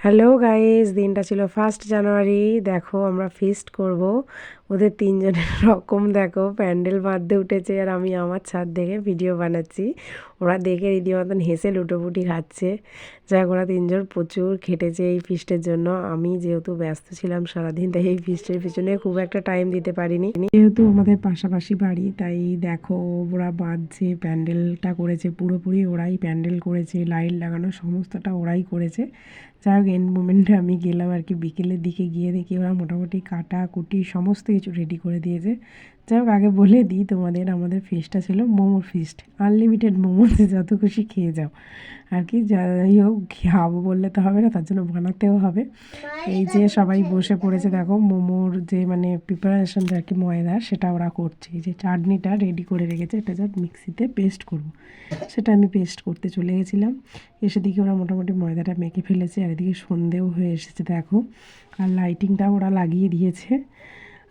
Hello guys দিনটা ছিল first January দেখো আমরা ফিস্ট করব। ওদের তিনজনের রকম দেখো, প্যান্ডেল বাঁধতে উঠেছে আর আমি আমার ছাদ দেখে ভিডিও বানাচ্ছি। ওরা দেখে রীতিমতন হেসে লুটোপুটি খাচ্ছে। যাক, ওরা তিনজন প্রচুর খেটেছে এই ফিস্টের জন্য। আমি যেহেতু ব্যস্ত ছিলাম সারাদিন, তাই এই ফিস্টের পিছনে খুব একটা টাইম দিতে পারিনি। যেহেতু আমাদের পাশাপাশি বাড়ি, তাই দেখো, ওরা বাঁধছে, প্যান্ডেলটা করেছে পুরোপুরি ওরাই প্যান্ডেল করেছে, লাইট লাগানো সমস্তটা ওরাই করেছে। যাই হোক এন্ড মোমেন্টে আমি গেলাম আর কি, বিকেলের দিকে গিয়ে দেখি ওরা মোটামুটি কাটা, কুটি সমস্ত কিছু রেডি করে দিয়েছে। যাই হোক, আগে বলে দিই তোমাদের, আমাদের ফিস্টটা ছিল মোমোর ফিস্ট আনলিমিটেড মোমো, যত খুশি খেয়ে যাও। আর কি, যাই হোক, খাব বললে তো হবে না, তার জন্য বানাতেও হবে। এই যে সবাই বসে পড়েছে, দেখো মোমোর যে মানে প্রিপারেশনটা আর কি ময়দার সেটা ওরা করছে। এই যে চাটনিটা রেডি করে রেখেছে, এটা যা মিক্সিতে পেস্ট করব। সেটা আমি পেস্ট করতে চলে গেছিলাম। এসে দিকে ওরা মোটামুটি ময়দাটা মেখে ফেলেছে, আর এদিকে সন্ধেও হয়ে এসেছে, দেখো। আর লাইটিংটা ওরা লাগিয়ে দিয়েছে।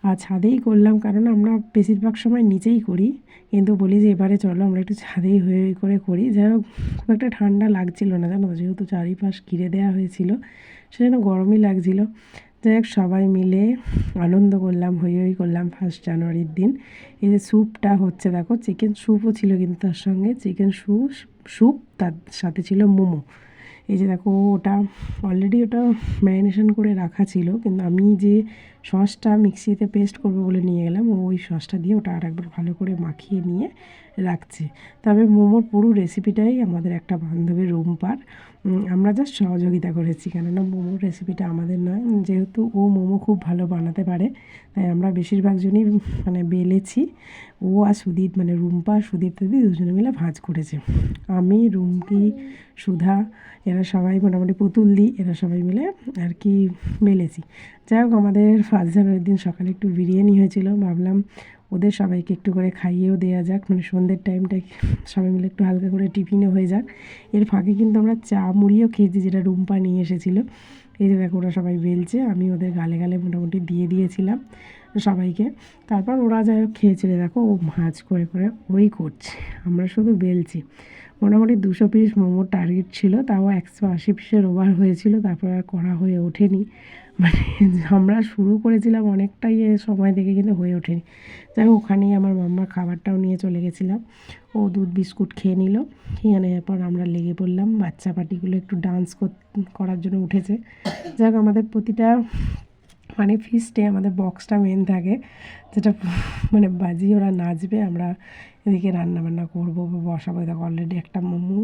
আর ছাদেই করলাম, কারণ আমরা বেশিরভাগ সময় নিচেই করি। কিন্তু বলি যে এবারে চলো আমরা একটু ছাদেই হয়ে করে করি। যাই হোক, খুব একটা ঠান্ডা লাগছিল না, জানো যেহেতু চারিপাশ ঘিরে দেওয়া হয়েছিল, সেজন্য গরমই লাগছিল। যাই হোক, সবাই মিলে আনন্দ করলাম, হই হই করলাম ফার্স্ট জানুয়ারির দিন। এই যে স্যুপটা হচ্ছে, দেখো চিকেন স্যুপও ছিল কিন্তু তার সঙ্গে চিকেন স্যুপ স্যুপ তার সাথে ছিল মোমো। এই যে দেখো, ওটা অলরেডি ওটা ম্যারিনেশন করে রাখা ছিল, কিন্তু আমি যে সসটা মিক্সিতে পেস্ট করব বলে নিয়ে গেলাম, ওই সসটা দিয়ে ওটা আর একবার ভালো করে মাখিয়ে নিয়ে তবে মোমোর পুরো রেসিপিটাই আমাদের একটা বান্ধবীর রুমপার। আমরা জাস্ট সহযোগিতা করেছি, কেননা মোমোর রেসিপিটা আমাদের নয়। যেহেতু ও মোমো খুব ভালো বানাতে পারে, তাই আমরা বেশিরভাগ জনই মানে বেলেছি। ও আর সুদীপ মানে রুম্পা সুদীপ দিদি দুজনে মিলে ভাজ করেছে। আমি রুমকি সুধা, এরা সবাই মোটামুটি পুতুল দিই এরা সবাই মিলে আর কি মেলেছি যাই হোক, আমাদের ফার্স্ট জানুয়ারির দিন সকালে একটু বিরিয়ানি হয়েছিল। ভাবলাম ওদের সবাইকে একটু করে খাইয়েও দেওয়া যাক মানে সন্ধ্যের টাইমটা সবাই মিলে একটু হালকা করে টিফিনও হয়ে যাক। এর ফাঁকে কিন্তু আমরা চা মুড়িও খেয়েছি, যেটা রুম্পা নিয়ে এসেছিল। এই যে দেখো, ওরা সবাই বেলছে, আমি ওদের গালে গালে মোটামুটি দিয়ে দিয়েছিলাম সবাইকে। তারপর ওরা যাই হোক খেয়েছিল, দেখো, ও ভাঁজ করে করে ওই করছে, আমরা শুধু বেলছি। মোটামুটি দুশো পিস মোমোর টার্গেট ছিল, তাও একশো আশি পিসের ওভার হয়েছিল, তারপর আর করা হয়ে ওঠেনি। মানে আমরা শুরু করেছিলাম অনেকটাই সময় দেখে কিন্তু হয়ে ওঠেনি। যাই হোক, ওখানেই আমার মাম্মার খাবারটাও নিয়ে চলে গেছিলাম। ও দুধ, বিস্কুট খেয়ে নিল। খেয়ে নেওয়ার পর আমরা লেগে পড়লাম। বাচ্চা পাটিগুলো একটু ডান্স করার জন্য উঠেছে। যাক আমাদের প্রতিটা মানে ফিস্টে আমাদের বক্সটা মেন থাকে। যেটা মানে বাজিয়ে ওরা নাচবে, আমরা এদিকে রান্না বান্না করব বা বসাবো দেখো অলরেডি একটা মোমো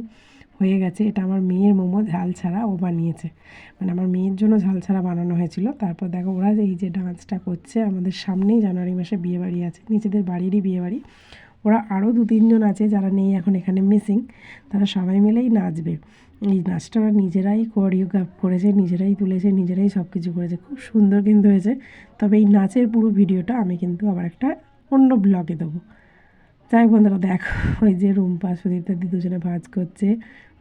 হয়ে গেছে। এটা আমার মেয়ের মোমো, ঝাল ছাড়া ও বানিয়েছে। মানে আমার মেয়ের জন্য ঝাল ছাড়া বানানো হয়েছিল। তারপর দেখো ওরা এই যে ডান্সটা করছে, আমাদের সামনেই জানুয়ারি মাসে বিয়েবাড়ি আছে, নিজেদের বাড়িরই বিয়েবাড়ি ওরা আরও দু তিনজন আছে যারা নেই এখন এখানে মিসিং তারা সবাই মিলেই নাচবে। এই নাচটা ওরা নিজেরাই কোরিওগ্রাফ করেছে, নিজেরাই তুলেছে, নিজেরাই সব কিছু করেছে। খুব সুন্দর কিন্তু হয়েছে। তবে এই নাচের পুরো ভিডিওটা আমি কিন্তু আবার একটা অন্য ব্লগে দেবো। যাই বন্ধুরা দেখো, ওই যে রুম্পা সুদীপ্তা দি দুজনে ভাজ করছে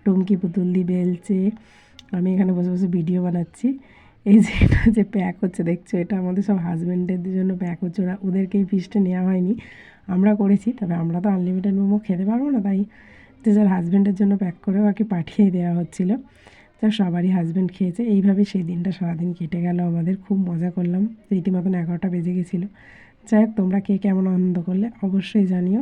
রুমকি পুতুল দি বেলছে, আমি এখানে বসে বসে ভিডিও বানাচ্ছি। এই যে এটা যে প্যাক হচ্ছে, দেখছ? এটা আমাদের সব হাজব্যান্ডের জন্য প্যাক হচ্ছে, ওরা ওদেরকে এই নেওয়া হয়নি। আমরা করেছি, তবে আমরা তো আনলিমিটেড মোমো খেতে পারব না, তাই যে যার হাজব্যান্ডের জন্য প্যাক করেও ওকে পাঠিয়ে দেওয়া হচ্ছিল। যা সবারই হাজব্যান্ড খেয়েছে, এইভাবে সেই দিনটা সারাদিন কেটে গেল আমাদের, খুব মজা করলাম। রীতিমতন এগারোটা বেজে গেছিল। যাই তোমরা কে কেমন আনন্দ করলে অবশ্যই জানিও।